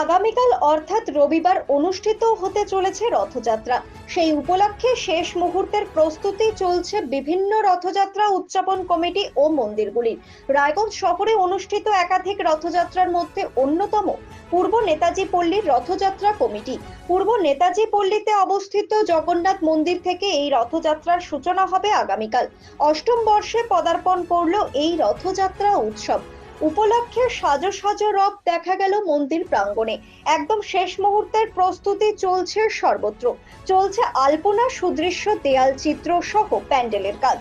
আগামীকাল অর্থাৎ রবিবার অনুষ্ঠিত হতে চলেছে রথযাত্রা। সেই উপলক্ষে শেষ মুহূর্তের প্রস্তুতি চলছে বিভিন্ন রথযাত্রা উদযাপন কমিটি ও মন্দিরগুলির। রায়গঞ্জ শহরে অনুষ্ঠিত একাধিক রথযাত্রার মধ্যে অন্যতম পূর্ব নেতাজি পল্লীর রথযাত্রা কমিটি। পূর্ব নেতাজি পল্লীতে অবস্থিত জগন্নাথ মন্দির থেকে এই রথযাত্রার সূচনা হবে আগামীকাল। অষ্টম বর্ষে পদার্পণ করল এই রথযাত্রা উৎসব। উপলক্ষে সাজো সাজো রব দেখা গেল মন্দির প্রাঙ্গণে। একদম শেষ মুহূর্তের প্রস্তুতি চলছে সর্বত্র। চলছে আলপনা, সুদৃশ্য দেয়াল চিত্র সহ প্যান্ডেলের কাজ।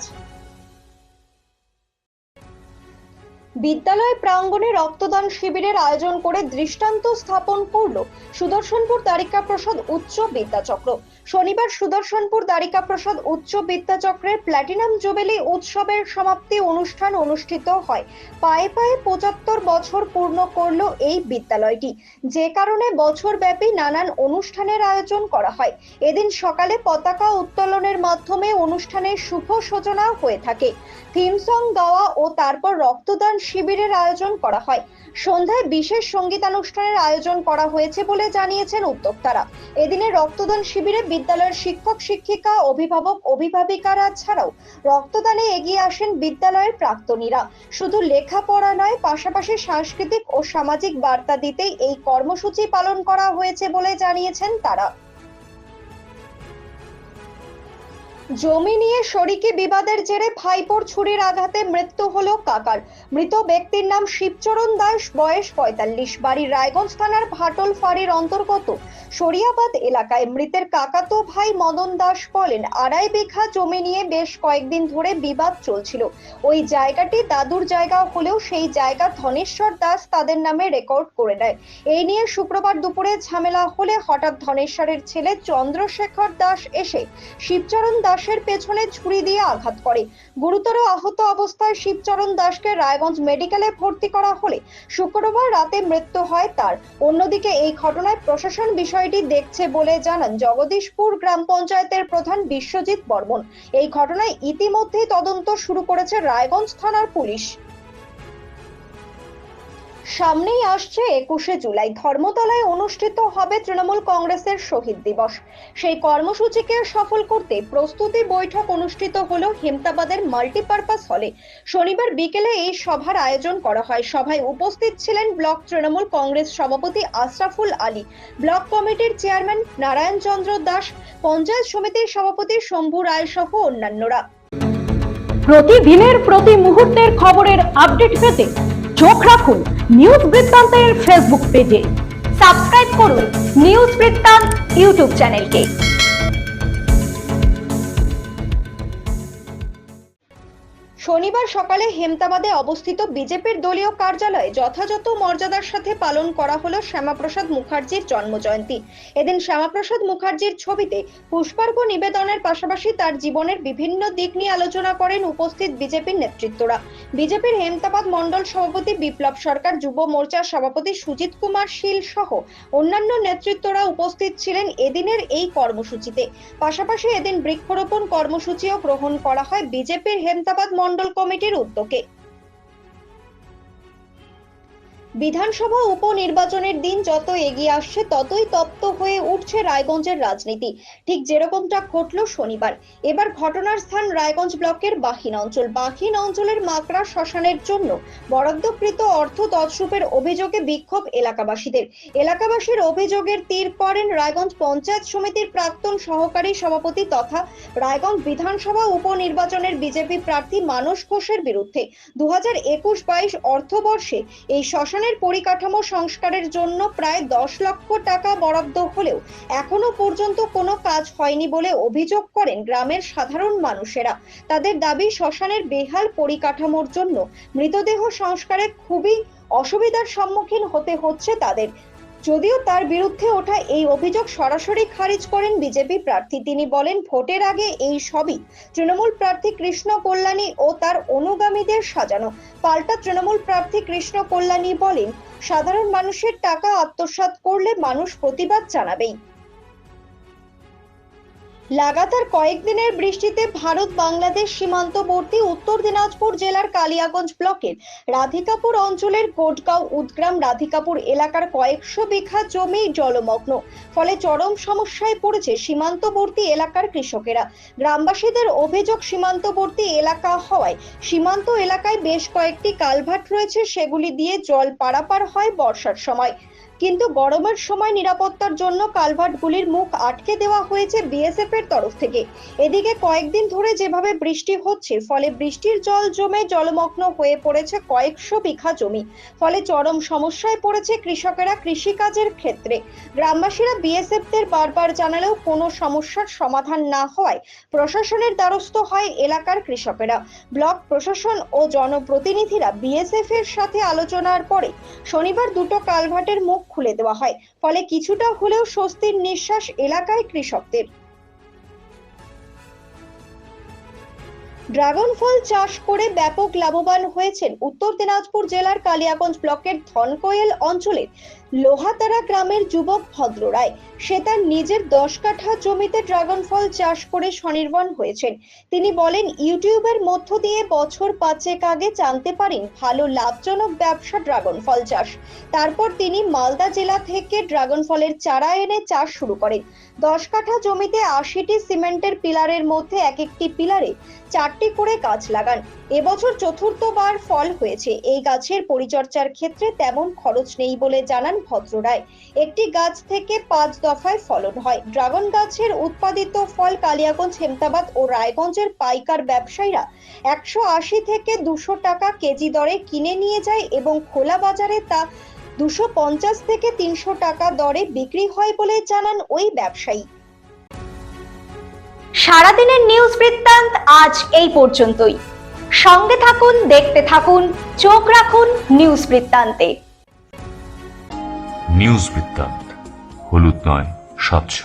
বিদ্যালয় প্রাঙ্গণে রক্তদান শিবিরের আয়োজন করে দৃষ্টান্ত স্থাপন করল সুদর্শনপুর দ্বারিকা প্রসাদ উচ্চ বিদ্যাচক্র। শনিবার সুদর্শনপুর দ্বারিকা প্রসাদ উচ্চ বিদ্যাচক্রের প্ল্যাটিনাম জুবেলি উৎসবের সমাপ্তি অনুষ্ঠান অনুষ্ঠিত হয়। পায়ে পায়ে পঁচাত্তর বছর পূর্ণ করল এই বিদ্যালয়টি। যে কারণে বছরব্যাপী নানান অনুষ্ঠানের আয়োজন করা হয়। এদিন সকালে পতাকা উত্তোলনের মাধ্যমে অনুষ্ঠানের শুভ সূচনা হয়ে থাকে। থিম সং গাওয়া ও তারপর রক্তদান শিবিরের আয়োজন করা হয়। সন্ধ্যায় বিশেষ সঙ্গীতানুষ্ঠানের আয়োজন করা হয়েছে বলে জানিয়েছেন উদ্যোক্তারা। এদিনে রক্তদান শিবিরে বিদ্যালয়ের শিক্ষক, শিক্ষিকা, অভিভাবক, অভিভাবিকারা ছাড়াও রক্তদানে এগিয়ে আসেন বিদ্যালয়ের প্রাক্তনীরা। শুধু লেখাপড়া নয়, পাশাপাশি সাংস্কৃতিক ও সামাজিক বার্তা দিতেই এই কর্মসূচি পালন করা হয়েছে বলে জানিয়েছেন তারা। জমি নিয়ে শরিকি বিবাদের জেরে ভাইপোর ছুরির আঘাতে মৃত্যু হলো কাকার। মৃত ব্যক্তির নাম শিবচরণ দাস, বয়স পঁয়তাল্লিশ। বাড়ি রায়গঞ্জ থানার ভাটল ফাঁড়ির অন্তর্গত সরিয়াবাদ এলাকায় মৃতের কাকাতো ভাই মদন দাস বলেন, আড়াই বিঘা জমি নিয়ে বেশ কয়েকদিন ধরে বিবাদ চলছিল। ওই জায়গাটি দাদুর জায়গা হলেও সেই জায়গা ধনেশ্বর দাস তাদের নামে রেকর্ড করে নেয় এই নিয়ে শুক্রবার দুপুরে ঝামেলা হলে হঠাৎ ধনেশ্বরের ছেলে চন্দ্রশেখর দাস এসে শিবচরণ দাসের পেছনে ছুরি দিয়ে আঘাত করে। গুরুতর আহত অবস্থায় শিবচরণ দাসকে রায়গঞ্জ মেডিকেলে ভর্তি করা হলে শুক্রবার রাতে মৃত্যু হয় তার। অন্যদিকে এই ঘটনায় প্রশাসন বিষয়টি দেখছে বলে জানান জগদীশপুর গ্রাম পঞ্চায়েতের প্রধান বিশ্বজিৎ বর্মন। এই ঘটনায় ইতিমধ্যেই তদন্ত শুরু করেছে রায়গঞ্জ থানার পুলিশ। সামনেই আসছে একুশে জুলাই। ধর্মতলায় অনুষ্ঠিত হবে তৃণমূল কংগ্রেসের শহীদ দিবস। সেই কর্মসূচিকে সফল করতে প্রস্তুতি বৈঠক অনুষ্ঠিত হল হেমতাবাদের মাল্টিপারপাস হলে। শনিবার বিকেলে এই সভার আয়োজন করা হয়। সভায় উপস্থিত ছিলেন ব্লক তৃণমূল কংগ্রেস সভাপতি আশরাফুল আলী, ব্লক কমিটির চেয়ারম্যান নারায়ণ চন্দ্র দাস, পঞ্চায়েত সমিতির সভাপতি শম্ভু রায় সহ অন্যান্যরা। প্রতিদিনের প্রতি মুহূর্তের খবরের আপডেট পেতে চোখ রাখুন নিউজ বৃত্তান্তের ফেসবুক পেজে। সাবস্ক্রাইব করুন নিউজ বৃত্তান্ত ইউটিউব চ্যানেলকে। শনিবার সকালে হেমতাবাদে অবস্থিত বিজেপির দলীয় কার্যালয়ে যথাযথ মর্যাদার সাথে পালন করা হলো শ্যামাপ্রসাদ মুখার্জির জন্মজয়ন্তী। এদিন শ্যামাপ্রসাদ মুখার্জির ছবিতে পুষ্পার্ঘ নিবেদনের পাশাপাশি তার জীবনের বিভিন্ন দিক নিয়ে আলোচনা করেন উপস্থিত বিজেপির নেতৃত্বরা। বিজেপির হেমতাবাদ মণ্ডল সভাপতি বিপ্লব সরকার, যুব মোর্চার সভাপতি সুজিত কুমার শীল সহ অন্যান্য নেতৃত্বরা উপস্থিত ছিলেন এদিনের এই কর্মসূচিতে। পাশাপাশি এদিন বৃক্ষরোপণ কর্মসূচিও গ্রহণ করা হয় বিজেপির হেমতাবাদ মণ্ডল কমিটির উদ্যোগে। বিধানসভা উপনির্বাচনের দিন যত এগিয়ে আসছে, ততই তপ্ত হয়ে উঠছে রায়গঞ্জের রাজনীতি। ঠিক যেরকমটা ঘটল শনিবার। এবার ঘটনার স্থান রায়গঞ্জ ব্লকের বাহিন অঞ্চল। বাহিন অঞ্চলের মাকড়া শ্মশানের জন্য বরাদ্দকৃত অর্থ তছরূপের অভিযোগে বিক্ষোভ এলাকাবাসীদের। এলাকাবাসীর অভিযোগের তীর পড়েন রায়গঞ্জ পঞ্চায়েত সমিতির প্রাক্তন সহকারী সভাপতি তথা রায়গঞ্জ বিধানসভা উপনির্বাচনের বিজেপি প্রার্থী মানস ঘোষের বিরুদ্ধে। দু হাজার একুশ বাইশ অর্থবর্ষে এই শ্মশান শ্মশানের পরিকাঠামো সংস্কারের জন্য প্রায় দশ লক্ষ টাকা বরাদ্দ হলেও এখনও পর্যন্ত কোনো কাজ হয়নি বলে অভিযোগ করেন গ্রামের সাধারণ মানুষেরা। তাদের দাবি, শ্মশানের বেহাল পরিকাঠামোর জন্য মৃতদেহ সংস্কারে খুবই অসুবিধার সম্মুখীন হতে হচ্ছে তাদের। যদিও তার বিরুদ্ধে ওঠা এই অভিযোগ সরাসরি খারিজ করেন বিজেপি প্রার্থী। তিনি বলেন, ভোটের আগে এই সবই তৃণমূল প্রার্থী কৃষ্ণ কল্যাণী ও তার অনুগামীদের সাজানো। পাল্টা তৃণমূল প্রার্থী কৃষ্ণ কল্যাণী বলেন, সাধারণ মানুষের টাকা আত্মসাৎ করলে মানুষ প্রতিবাদ জানাবেই। লাগাতার কয়েকদিনের বৃষ্টিতে ভারত বাংলাদেশ সীমান্তবর্তী উত্তর দিনাজপুর জেলার কালিয়াগঞ্জ ব্লকের রাধিকাপুর অঞ্চলের কোটগাঁও উদগ্রাম রাধিকাপুর এলাকার কয়েকশো বিঘা জমি জলমগ্ন। ফলে চরম সমস্যায় পড়েছে সীমান্তবর্তী এলাকার কৃষকেরা। গ্রামবাসীদের অভিযোগ, সীমান্তবর্তী এলাকা হওয়ায় সীমান্ত এলাকায় বেশ কয়েকটি কালভার্ট রয়েছে, সেগুলি দিয়ে জল পারাপার হয় বর্ষার সময়। কিন্তু গরমের সময় নিরাপত্তার জন্য কালভার্টগুলির মুখ আটকে দেওয়া হয়েছে বিএসএফ এর তরফ থেকে। এদিকে কয়েকদিন ধরে যেভাবে বৃষ্টি হচ্ছে, ফলে বৃষ্টির জল জমে জলমগ্ন হয়ে পড়েছে কয়েকশো বিঘা জমি। ফলে চরম সমস্যায় পড়েছে কৃষকেরা কৃষিকাজের ক্ষেত্রে। গ্রামবাসীরা বিএসএফ দের বারবার জানালেও কোনো সমস্যার সমাধান না হওয়ায় প্রশাসনের দ্বারস্থ হয় এলাকার কৃষকেরা। ব্লক প্রশাসন ও জনপ্রতিনিধিরা বিএসএফ এর সাথে আলোচনার পরে শনিবার দুটো কালভার্টের মুখ খুলে দেওয়া হয়। ফলে কিছুটা হলেও স্বস্তির নিঃশ্বাস এলাকায় কৃষকদের। ড্রাগন ফল চাষ করে ব্যাপক লাভবান হয়েছেন উত্তর দিনাজপুর জেলার কালিয়াগঞ্জ ব্লকের ধনকোয়েল অঞ্চলের লোহাতারা গ্রামের যুবক ভদ্র রায়। সে তার নিজের দশ কাঠা জমিতে ড্রাগন ফল চাষ করে স্বনির্ভর হয়েছেন। তিনি বলেন, ইউটিউবের মধ্য দিয়ে বছর পাঁচেক আগে জানতে পারেন, ভালো লাভজনক ব্যবসা ড্রাগন ফল চাষ। তারপর তিনি মালদা জেলা থেকে ড্রাগন ফলের চারা এনে চাষ শুরু করেন। দশ কাঠা জমিতে আশিটি সিমেন্টের পিলারের মধ্যে এক একটি পিলারে চারটি করে গাছ লাগান। এবছর চতুর্থবার ফল হয়েছে। এই গাছের পরিচর্যার ক্ষেত্রে তেমন খরচ নেই বলে জানান ভদ্র রায়। একটি গাছ থেকে পাঁচ দফায় ফলন হয়। ড্রাগন গাছের উৎপাদিত ফল কালিয়াগঞ্জ, হেমতাবাদ ও রায়গঞ্জের পাইকার ব্যবসায়ীরা একশো আশি থেকে দুশো টাকা কেজি দরে কিনে নিয়ে যায় এবং খোলা বাজারে তা দুশো পঞ্চাশ থেকে তিনশো টাকা দরে বিক্রি হয় বলে জানান ওই ব্যবসায়ী। সারাদিনের নিউজ বৃত্তান্ত আজ এই পর্যন্তই। সঙ্গে থাকুন দেখতে থাকুন চোখ রাখুন নিউজ বৃত্তান্তে। নিউজ বৃত্তান্ত হলুদ নয় স্বচ্ছ